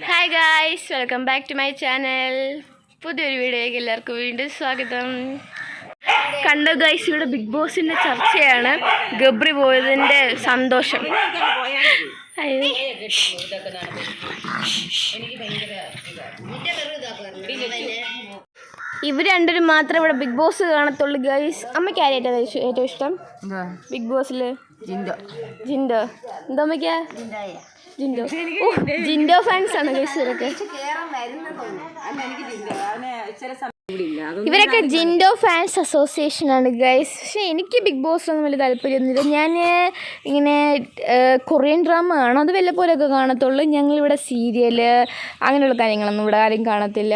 Hi guys welcome back to my channel പുതിയൊരു വീഡിയോയ്ക്ക് എല്ലാവർക്കും വീണ്ടും സ്വാഗതം. കണ്ടോ ഗൈസ് ഇവിടെ ബിഗ് ബോസിന്റെ ചർച്ചയാണ് ഗബ്രി പോയതിന്റെ സന്തോഷം. ഇവർ രണ്ടുപേരും മാത്രമേ ഇവിടെ ബിഗ് ബോസ് കാണത്തുള്ളൂ ഗൈസ് അമ്മയ്ക്ക് ആരായിട്ടാണ് ഏറ്റവും ഇഷ്ടം? ബിഗ് ബോസിൽ ജിൻഡോ. ജിൻഡോ. എന്താ അമ്മയ്ക്കാ? ജിൻഡോ. ഓ, ജിൻഡോ ഫാൻസ് ആണ് ഇവരൊക്കെ ഇവരൊക്കെ ജിൻഡോ ഫാൻസ് അസോസിയേഷൻ ആണ് ഗൈസ് പക്ഷേ എനിക്ക് ബിഗ് ബോസ് ഒന്നും വലിയ താല്പര്യമൊന്നുമില്ല. ഞാൻ ഇങ്ങനെ കൊറിയൻ ഡ്രാമ കാണും അത് വല്ലപ്പോലൊക്കെ കാണത്തുള്ളൂ. ഞങ്ങളിവിടെ സീരിയൽ അങ്ങനെയുള്ള കാര്യങ്ങളൊന്നും ഇവിടെ ആരും കാണത്തില്ല.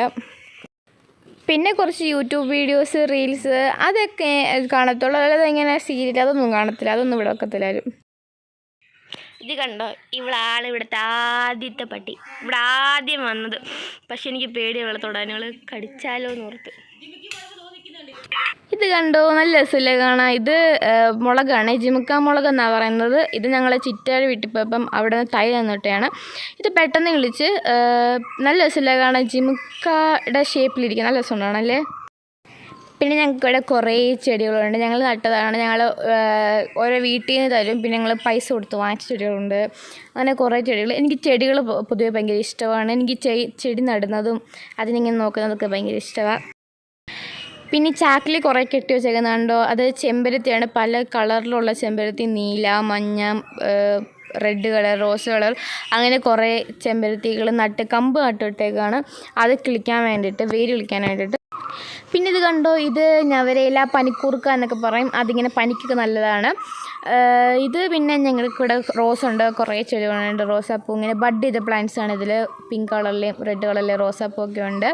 പിന്നെ കുറച്ച് യൂട്യൂബ് വീഡിയോസ് റീൽസ് അതൊക്കെ കാണത്തുള്ളൂ. അല്ലാതെ ഇങ്ങനെ സീരിയൽ അതൊന്നും കാണത്തില്ല. അതൊന്നും ഇവിടെ വെക്കത്തില്ല ആരും. ഇത് കണ്ടോ? ഇവിടെ ഇവിടുത്തെ ആദ്യത്തെ പട്ടി. ഇവിടെ ആദ്യം വന്നത്. പക്ഷെ എനിക്ക് പേടി തൊടാനുകൾ കടിച്ചാലോ എന്ന് ഓർത്ത്. ഇത് കണ്ടോ? നല്ല രസമില്ലേ കാണാൻ? ഇത് മുളകാണ്. ജിമുക്ക മുളക് എന്നാണ് പറയുന്നത്. ഇത് ഞങ്ങളെ ചിറ്റാട് വീട്ടിൽ പോയപ്പം അവിടെ നിന്ന് തൈ തന്നിട്ടാണ്. ഇത് പെട്ടെന്ന് വിളിച്ച് നല്ല രസമില്ലേ കാണാൻ? ജിമുക്കയുടെ ഷേപ്പിലിരിക്കും നല്ല രസമുണ്ടാണല്ലേ പിന്നെ ഞങ്ങൾക്ക് ഇവിടെ കുറേ ചെടികളുണ്ട്. ഞങ്ങൾ നട്ടതാണ്. ഞങ്ങൾ ഓരോ വീട്ടിൽ നിന്ന് തരും. പിന്നെ ഞങ്ങൾ പൈസ കൊടുത്ത് വാങ്ങിച്ച ചെടികളുണ്ട്. അങ്ങനെ കുറേ ചെടികൾ. എനിക്ക് ചെടികൾ പൊതുവെ ഭയങ്കര ഇഷ്ടമാണ്. എനിക്ക് ചെടി നടുന്നതും അതിനിങ്ങനെ നോക്കുന്നതൊക്കെ ഭയങ്കര ഇഷ്ടമാണ് പിന്നെ ചാക്കിൽ കുറേ കെട്ടി വെച്ചേക്കുന്നുണ്ടോ. അത് ചെമ്പരത്തിയാണ്. പല കളറിലുള്ള ചെമ്പരത്തി. നീല മഞ്ഞ റെഡ് കളർ റോസ് കളർ. അങ്ങനെ കുറേ ചെമ്പരത്തികൾ നട്ട് കമ്പ് നട്ടിട്ടേക്കാണ് അത് കിളിക്കാൻ വേണ്ടിയിട്ട് വേര് കിളിക്കാൻ വേണ്ടിയിട്ട് പിന്നെ ഇത് കണ്ടോ ഇത് ഞവരയില പനിക്കൂർക്ക എന്നൊക്കെ പറയും. അതിങ്ങനെ പനിക്കൊക്കെ നല്ലതാണ്. ഇത് പിന്നെ ഞങ്ങൾക്ക് ഇവിടെ റോസ് ഉണ്ട്. കുറേ ചെടികളുണ്ട്. റോസാപ്പൂ ഇങ്ങനെ ബഡ് ചെയ്ത പ്ലാന്റ്സ് ആണ്. ഇതിൽ പിങ്ക് കളറിലെയും റെഡ് കളറിലെയും റോസാപ്പൂ ഒക്കെ ഉണ്ട്.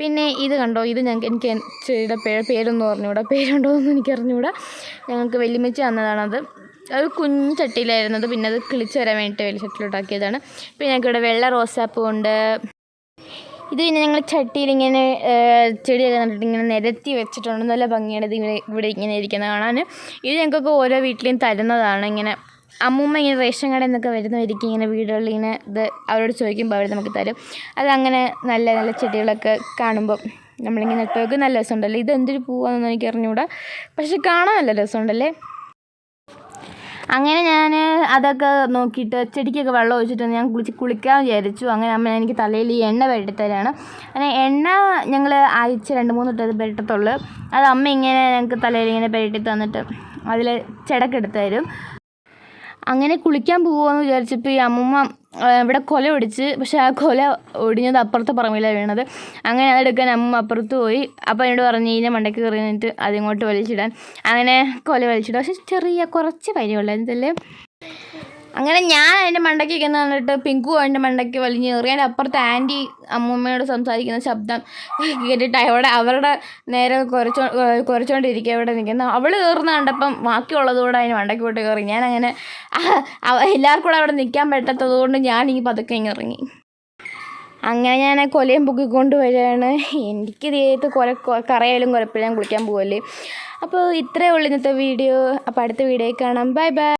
പിന്നെ ഇത് കണ്ടോ ഇത് ഞങ്ങൾക്ക് എനിക്ക് ചെടിയുടെ പേര് പേരൊന്നും അറിഞ്ഞൂടാ. പേരുണ്ടോ എന്ന് എനിക്ക് അറിഞ്ഞുകൂടാ ഞങ്ങൾക്ക് വെല്ലുമിച്ച് തന്നതാണത്. അത് കുഞ്ഞു ചട്ടിയിലായിരുന്നത്. പിന്നെ അത് കിളിച്ച് വരാൻ വേണ്ടിയിട്ട് വലിയ ചട്ടിയിലോട്ടാക്കിയതാണ്. പിന്നെ ഞങ്ങൾക്ക് ഇവിടെ വെള്ള റോസാപ്പൂ ഉണ്ട്. ഇത് പിന്നെ ഞങ്ങൾ ചട്ടിയിൽ ഇങ്ങനെ ഏഹ്, ചെടിയൊക്കെ നട്ടിട്ട് ഇങ്ങനെ നിരത്തി വെച്ചിട്ടുണ്ട്. നല്ല ഭംഗിയാണ് ഇത് ഇവിടെ ഇവിടെ ഇങ്ങനെ ഇരിക്കുന്നത് കാണാൻ. ഇത് ഞങ്ങൾക്കൊക്കെ ഓരോ വീട്ടിലും തരുന്നതാണ്. ഇങ്ങനെ അമ്മൂമ്മ ഇങ്ങനെ റേഷൻ കടയിൽ നിന്നൊക്കെ വരുന്നവരിക്കും ഇങ്ങനെ വീടുകളിൽ ഇങ്ങനെ ഇത് അവരോട് ചോദിക്കുമ്പോൾ അവർ നമുക്ക് തരും. അതങ്ങനെ നല്ല നല്ല ചെടികളൊക്കെ കാണുമ്പോൾ നമ്മളിങ്ങനെ നട്ടുപോയൊക്കെ നല്ല രസമുണ്ടല്ലേ? ഇത് എന്തൊരു പൂവാണെന്ന് എനിക്ക് അറിഞ്ഞുകൂടാ പക്ഷെ കാണാൻ നല്ല രസമുണ്ടല്ലേ? അങ്ങനെ ഞാൻ അതൊക്കെ നോക്കിയിട്ട് ചെടിക്കൊക്കെ വെള്ളം ഒഴിച്ചിട്ട് ഞാൻ കുളിച്ച് കുളിക്കാൻ വിചാരിച്ചു. അങ്ങനെ അമ്മ എനിക്ക് തലയിൽ ഈ എണ്ണ പുരട്ടിത്തരാണ് അങ്ങനെ എണ്ണ ഞങ്ങൾ ആഴ്ച രണ്ട് മൂന്ന് തൊട്ട് പുരട്ടത്തുള്ളൂ അത് അമ്മ ഇങ്ങനെ ഞങ്ങൾക്ക് തലയിൽ ഇങ്ങനെ പുരട്ടി തന്നിട്ട് അതിൽ ചെടക്കെടുത്ത് തരും. അങ്ങനെ കുളിക്കാൻ പോകുമെന്ന് വിചാരിച്ചപ്പോൾ ഈ അമ്മൂമ്മ ഇവിടെ കൊല ഒടിച്ച് പക്ഷെ ആ കൊല ഒടിഞ്ഞത് അപ്പുറത്തെ പറമ്പിലാണ് വീണത്. അങ്ങനെ അതെടുക്കാൻ അമ്മ അപ്പുറത്ത് പോയി. അപ്പം എന്നോട് പറഞ്ഞു ഇതിനെ മണ്ടയ്ക്ക് കയറി നിന്നിട്ട് അതിങ്ങോട്ട് വലിച്ചിടാൻ. അങ്ങനെ കൊല വലിച്ചിടും. പക്ഷെ ചെറിയ കുറച്ച് പരിവുള്ളതല്ലേ അങ്ങനെ ഞാൻ അതിന്റെ മണ്ടയ്ക്ക് ഇരിക്കുന്ന കണ്ടിട്ട് പിങ്കു അതിന്റെ മണ്ടയ്ക്ക് വലിഞ്ഞ് കയറി. അതിന്റെ അപ്പുറത്ത് ആന്റി അമ്മൂമ്മയോട് സംസാരിക്കുന്ന ശബ്ദം കേട്ടിട്ട് അവിടെ അവരുടെ നേരെ കുറച്ചോ കുറച്ചുകൊണ്ടിരിക്കുക അവിടെ നിൽക്കുന്ന അവൾ കയറുന്ന കണ്ടപ്പം ബാക്കിയുള്ളത് കൂടെ അതിന് മണ്ടയ്ക്ക് പോയിട്ട് കയറി. ഞാൻ അങ്ങനെ എല്ലാവർക്കും കൂടെ അവിടെ നിൽക്കാൻ പറ്റാത്തത് കൊണ്ട് ഞാൻ ഈ പതുക്കെ ഇങ്ങനെ ഇറങ്ങി. അങ്ങനെ ഞാൻ ആ കൊലയും പൊക്കിക്കൊണ്ട് വരികയാണ്. എനിക്ക് ദേഹത്ത് കൊല കറയാലും കുഴപ്പമില്ല ഞാൻ കുളിക്കാൻ പോവല്ലേ. അപ്പോൾ ഇത്രയേ ഉള്ളൂ ഇന്നത്തെ വീഡിയോ. അപ്പോൾ അടുത്ത വീഡിയോ കാണാം. Bye bye.